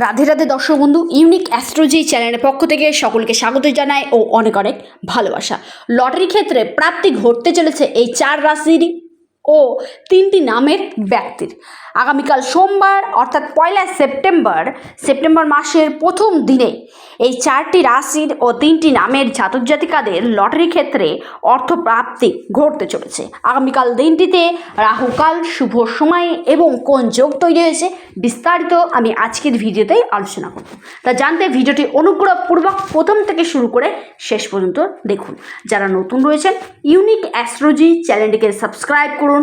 রাধে রাধে দর্শক বন্ধু ইউনিক অ্যাস্ট্রোজি চ্যানেলের পক্ষ থেকে সকলকে স্বাগত জানায় ও অনেক অনেক ভালোবাসা। লটারি ক্ষেত্রে প্রাপ্তি ঘটতে চলেছে এই চার রাশির ও তিনটি নামের ব্যক্তির। আগামীকাল সোমবার, অর্থাৎ পয়লা সেপ্টেম্বর সেপ্টেম্বর মাসের প্রথম দিনে এই চারটি রাশির ও তিনটি নামের জাতক জাতিকাদের লটারি ক্ষেত্রে অর্থপ্রাপ্তি ঘটতে চলেছে। আগামীকাল দিনটিতে রাহুকাল শুভ সময় এবং কোন যোগ তৈরি হয়েছে বিস্তারিত আমি আজকের ভিডিওতেই আলোচনা করব। তা জানতে ভিডিওটি অনুগ্রহপূর্বক প্রথম থেকে শুরু করে শেষ পর্যন্ত দেখুন। যারা নতুন রয়েছেন, ইউনিক অ্যাস্ট্রোলজি চ্যানেলটিকে সাবস্ক্রাইব করুন,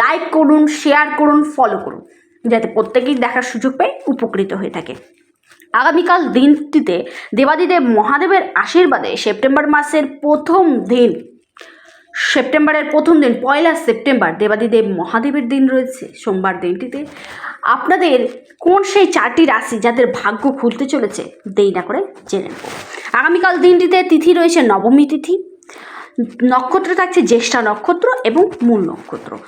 লাইক করুন, শেয়ার করুন, ফলো করুন। যাতে প্রত্যেকেই দেখার সুযোগ পেয়ে উপকৃত হয়ে থাকে। আগামীকাল দিনটিতে দেবাদিদেব মহাদেবের আশীর্বাদে সেপ্টেম্বর মাসের প্রথম দিন, সেপ্টেম্বরের প্রথম দিন, পয়লা সেপ্টেম্বর দেবাদিদেব মহাদেবের দিন রয়েছে। সোমবার দিনটিতে আপনাদের কোন সেই চারটি রাশি যাদের ভাগ্য খুলতে চলেছে দেই না করে জেনে নেব। আগামীকাল দিনটিতে তিথি রয়েছে নবমী তিথি। নক্ষত্র থাকছে জ্যেষ্ঠা নক্ষত্র এবং মূল নক্ষত্র।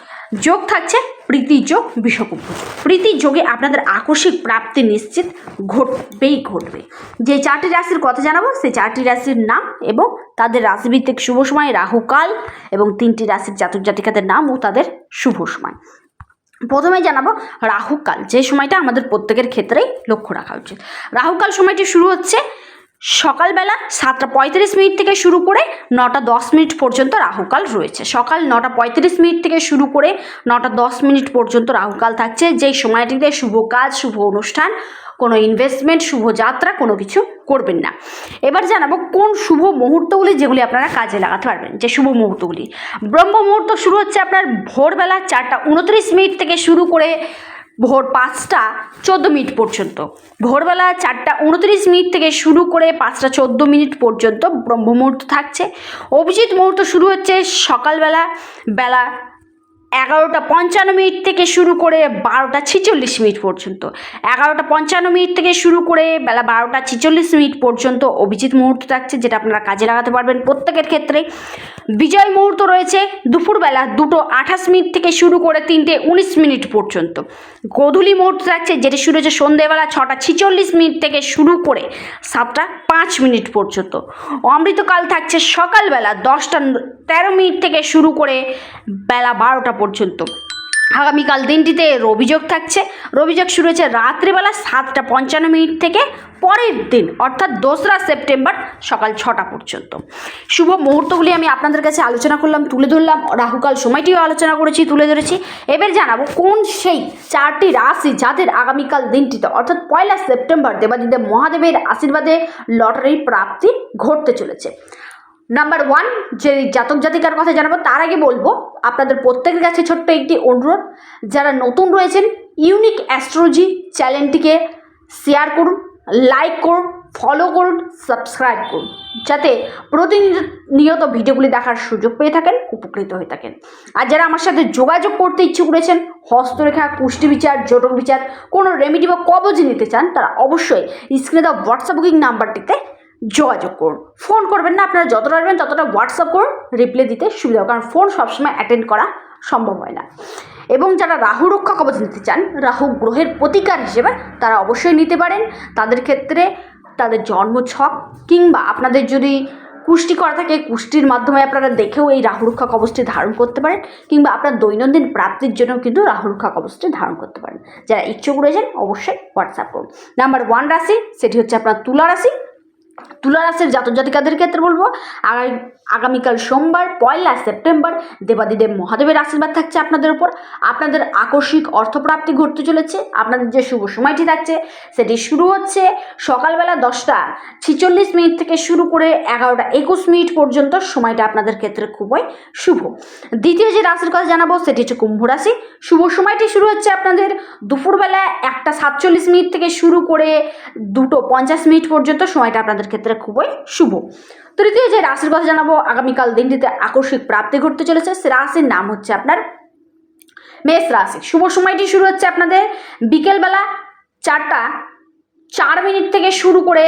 যোগ থাকছে প্রীতি যোগ বিষকুম্ভ। প্রীতি যোগে আপনাদের আকস্মিক প্রাপ্তি নিশ্চিত ঘটবেই ঘটবে। যে চারটি রাশির কথা জানাব, সেই চারটি রাশির নাম এবং তাদের রাশিভিত্তিক শুভ সময়, রাহুকাল এবং তিনটি রাশির জাতক জাতিকাদের নাম ও তাদের শুভ সময়। প্রথমে জানাব রাহুকাল। যে সময়টা আমাদের প্রত্যেকের ক্ষেত্রেই লক্ষ্য রাখা উচিত। রাহুকাল সময়টি শুরু হচ্ছে সকালবেলা সাতটা পঁয়ত্রিশ মিনিট থেকে শুরু করে নটা দশ মিনিট পর্যন্ত রাহুকাল রয়েছে। সকাল নটা পঁয়ত্রিশ মিনিট থেকে শুরু করে নটা দশ মিনিট পর্যন্ত রাহুকাল থাকছে। যেই সময়টিতে শুভ কাজ, শুভ অনুষ্ঠান, কোনো ইনভেস্টমেন্ট শুভ যাত্রা, কোনো কিছু করবেন না। এবার জানাব কোন শুভ মুহূর্তগুলি যেগুলি আপনারা কাজে লাগাতে পারবেন। যে শুভ মুহূর্তগুলি। ব্রহ্ম মুহূর্ত শুরু হচ্ছে আপনার ভোরবেলা চারটা উনত্রিশ মিনিট থেকে শুরু করে ভোর পাঁচটা চোদ্দ মিনিট পর্যন্ত। ভোরবেলা চারটা উনত্রিশ মিনিট থেকে শুরু করে পাঁচটা চোদ্দ মিনিট পর্যন্ত ব্রহ্ম মুহূর্ত থাকছে। অভিজিৎ মুহূর্ত শুরু হচ্ছে সকালবেলা, বেলা এগারোটা পঞ্চান্ন মিনিট থেকে শুরু করে বারোটা ছিচল্লিশ মিনিট পর্যন্ত। এগারোটা পঞ্চান্ন মিনিট থেকে শুরু করে বেলা বারোটা ছিচল্লিশ মিনিট পর্যন্ত অভিজিৎ মুহূর্ত থাকছে, যেটা আপনারা কাজে লাগাতে পারবেন প্রত্যেকের ক্ষেত্রে। বিজয় মুহূর্ত রয়েছে দুপুরবেলা দুটো আঠাশ মিনিট থেকে শুরু করে তিনটে উনিশ মিনিট পর্যন্ত। গোধূলি মুহূর্ত থাকছে, যেটি শুরু হচ্ছে সন্ধেবেলা ছটা ছিচল্লিশ মিনিট থেকে শুরু করে সাতটা পাঁচ মিনিট পর্যন্ত। অমৃতকাল থাকছে সকালবেলা দশটা তেরো মিনিট থেকে শুরু করে বেলা বারোটা পর্যন্ত। আগামীকাল দিনটিতে রবিযোগ থাকছে। রবিযোগ শুরু হয়েছে রাত্রিবেলা সাতটা পঞ্চান্ন মিনিট থেকে পরের দিন, অর্থাৎ দোসরা সেপ্টেম্বর সকাল ছটা পর্যন্ত। শুভ মুহূর্তগুলি আমি আপনাদের কাছে আলোচনা করলাম, তুলে ধরলাম। রাহুকাল সময়টিও আলোচনা করেছি, তুলে ধরেছি। এবার জানাব কোন সেই চারটি রাশি যাদের আগামীকাল দিনটিতে, অর্থাৎ পয়লা সেপ্টেম্বর দেবাদিদেব মহাদেবের আশীর্বাদে লটারির প্রাপ্তি ঘটতে চলেছে। নাম্বার ওয়ান যে জাতক জাতিকার কথা জানাব, তার আগে বলব, আপনাদের প্রত্যেকের কাছে ছোট্ট একটি অনুরোধ, যারা নতুন রয়েছেন ইউনিক অ্যাস্ট্রোলজি চ্যানেলটিকে শেয়ার করুন লাইক করুন ফলো করুন সাবস্ক্রাইব করুন, যাতে প্রতিনিয়ত ভিডিওগুলি দেখার সুযোগ পেয়ে থাকেন, উপকৃত হয়ে থাকেন। আর যারা আমার সাথে যোগাযোগ করতে ইচ্ছুক রয়েছেন, হস্তরেখা, কুষ্টি বিচার, জটক বিচার, কোনো রেমেডি বা কবজ নিতে চান, তারা অবশ্যই স্ক্রিনে দেওয়া হোয়াটসঅ্যাপ বুকিং নাম্বারটিতে যোগাযোগ করুন। ফোন করবেন না, আপনারা যতটা পারবেন ততটা হোয়াটসঅ্যাপ করুন রিপ্লাই দিতে সুবিধা হবে, কারণ ফোন সবসময় অ্যাটেন্ড করা সম্ভব হয় না। এবং যারা রাহু রক্ষা কবচ নিতে চান, রাহু গ্রহের প্রতিকার হিসেবে তারা অবশ্যই নিতে পারেন। তাদের ক্ষেত্রে তাদের জন্ম ছক কিংবা আপনাদের যদি কুষ্টি করা থাকে কুষ্টির মাধ্যমে আপনারা দেখেও এই রাহু রক্ষা কবচটি ধারণ করতে পারেন, কিংবা আপনার দৈনন্দিন প্রাপ্তির জন্য কিন্তু রাহু রক্ষা কবচটি ধারণ করতে পারেন। যারা ইচ্ছুক রয়েছেন, অবশ্যই হোয়াটসঅ্যাপ করুন। নাম্বার ওয়ান রাশি, সেটি হচ্ছে আপনার তুলা রাশি। তুলা রাশির জাতক জাতিকাদের ক্ষেত্রে বলব আগামী আগামীকাল সোমবার, পয়লা সেপ্টেম্বর দেবাদিদেব মহাদেবের আশীর্বাদ থাকছে আপনাদের উপর। আপনাদের আকস্মিক অর্থপ্রাপ্তি ঘটতে চলেছে, আপনাদের যে শুভ সময়টি থাকছে, সেটি শুরু হচ্ছে সকালবেলা দশটা ছিচল্লিশ মিনিট থেকে শুরু করে এগারোটা একুশ মিনিট পর্যন্ত। সময়টা আপনাদের ক্ষেত্রে খুবই শুভ। দ্বিতীয় যে রাশির কথা জানাব, সেটি হচ্ছে কুম্ভ রাশি। শুভ সময়টি শুরু হচ্ছে আপনাদের দুপুরবেলা একটা সাতচল্লিশ মিনিট থেকে শুরু করে দুটো পঞ্চাশ মিনিট পর্যন্ত। সময়টা আপনাদের ক্ষেত্রে খুবই শুভ। তৃতীয় যে রাশির কথা জানাব, আগামীকাল দিনটিতে আকস্মিক প্রাপ্তি ঘটতে চলেছে। সে রাশির নাম হচ্ছে আপনার মেষ রাশি। শুভ সময়টি শুরু হচ্ছে আপনাদের বিকেলবেলা চারটা চার মিনিট থেকে শুরু করে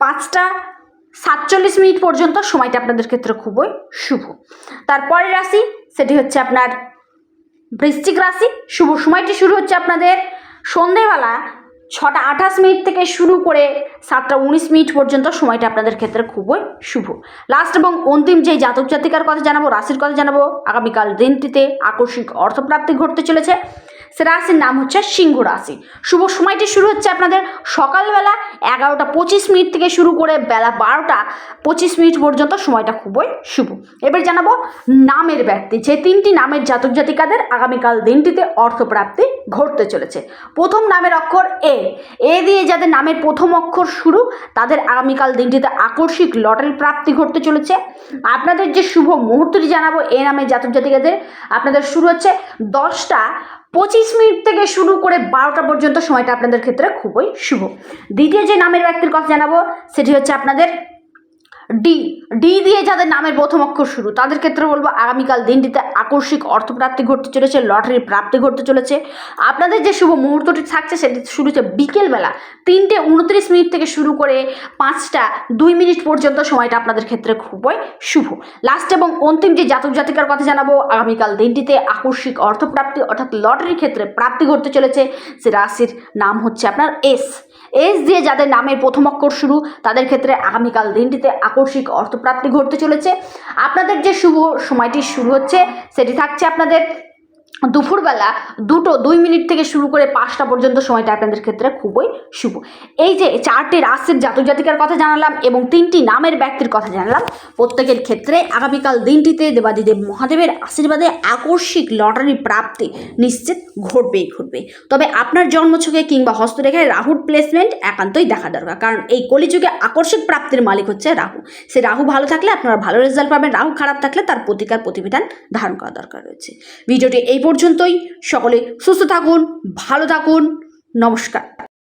পাঁচটা সাতচল্লিশ মিনিট পর্যন্ত সময়টা আপনাদের ক্ষেত্রে খুবই শুভ। তারপরের রাশি, সেটি হচ্ছে আপনার বৃশ্চিক রাশি। শুভ সময়টি শুরু হচ্ছে আপনাদের সন্ধেবেলা ছটা আঠাশ মিনিট থেকে শুরু করে সাতটা উনিশ মিনিট পর্যন্ত সময়টা আপনাদের ক্ষেত্রে খুবই শুভ। লাস্ট এবং অন্তিম যে জাতক জাতিকার কথা জানাব, রাশির কথা জানাব, আগামীকাল দিনটিতে আকস্মিক অর্থপ্রাপ্তি ঘটতে চলেছে। সে রাশির নাম হচ্ছে সিংহ রাশি। শুভ সময়টি শুরু হচ্ছে আপনাদের সকালবেলা এগারোটা পঁচিশ মিনিট থেকে শুরু করে বেলা বারোটা পঁচিশ মিনিট পর্যন্ত সময়টা খুবই শুভ। এবার জানাব নামের ব্যক্তি যে তিনটি নামের জাতক জাতিকাদের আগামীকাল দিনটিতে অর্থপ্রাপ্তি ঘটতে চলেছে। প্রথম নামের অক্ষর এ। এ দিয়ে যাদের নামের প্রথম অক্ষর শুরু, তাদের আগামীকাল দিনটিতে আকস্মিক লটারি প্রাপ্তি ঘটতে চলেছে। আপনাদের যে শুভ মুহূর্তটি জানাব, এ নামের জাতক জাতিকাদের আপনাদের শুরু হচ্ছে দশটা পঁচিশ মিনিট থেকে শুরু করে বারোটা পর্যন্ত সময়টা আপনাদের ক্ষেত্রে খুবই শুভ। দ্বিতীয় যে নামের ব্যক্তির কথা জানাব, সেটি হচ্ছে আপনাদের ডি ডি দিয়ে যাদের নামের প্রথম অক্ষর শুরু, তাদের ক্ষেত্রে বলব আগামীকাল দিনটিতে আকস্মিক অর্থপ্রাপ্তি ঘটতে চলেছে, লটারির প্রাপ্তি ঘটতে চলেছে। আপনাদের যে শুভ মুহূর্তটি থাকছে, সেটি শুরু হচ্ছে বিকেলবেলা তিনটে উনত্রিশ মিনিট থেকে শুরু করে পাঁচটা দুই মিনিট পর্যন্ত। সময়টা আপনাদের ক্ষেত্রে খুবই শুভ। লাস্ট এবং অন্তিম যে জাতক জাতিকার কথা জানাব, আগামীকাল দিনটিতে আকস্মিক অর্থপ্রাপ্তি অর্থাৎ লটারির ক্ষেত্রে প্রাপ্তি ঘটতে চলেছে। সে রাশির নাম হচ্ছে আপনার এস এস দিয়ে যাদের নামের প্রথম অক্ষর শুরু, তাদের ক্ষেত্রে আগামীকাল দিনটিতে আকস্মিক অর্থপ্রাপ্তি ঘটতে চলেছে। আপনাদের যে শুভ সময়টি শুরু হচ্ছে, সেটি থাকছে আপনাদের দুপুরবেলা দুটো, দুই মিনিট থেকে শুরু করে পাঁচটা পর্যন্ত সময়টা আপনাদের ক্ষেত্রে খুবই শুভ। এই যে চারটি রাশির জাতক জাতিকার কথা জানালাম এবং তিনটি নামের ব্যক্তির কথা জানালাম, প্রত্যেকের ক্ষেত্রে আগামীকাল দিনটিতে দেবাদিদেব মহাদেবের আশীর্বাদে আকস্মিক লটারি প্রাপ্তি নিশ্চিত ঘটবেই ঘটবে। তবে আপনার জন্মছকে কিংবা হস্তরেখায় রাহুর প্লেসমেন্ট একান্তই দেখা দরকার, কারণ এই কলিযুগে আকস্মিক প্রাপ্তির মালিক হচ্ছে রাহু। সে রাহু ভালো থাকলে আপনারা ভালো রেজাল্ট পাবেন, রাহু খারাপ থাকলে তার প্রতিকার প্রতিবিধান ধারণ করা দরকার রয়েছে। ভিডিওটি এই পর্যন্তই। সকলে সুস্থ থাকুন ভালো থাকুন। নমস্কার।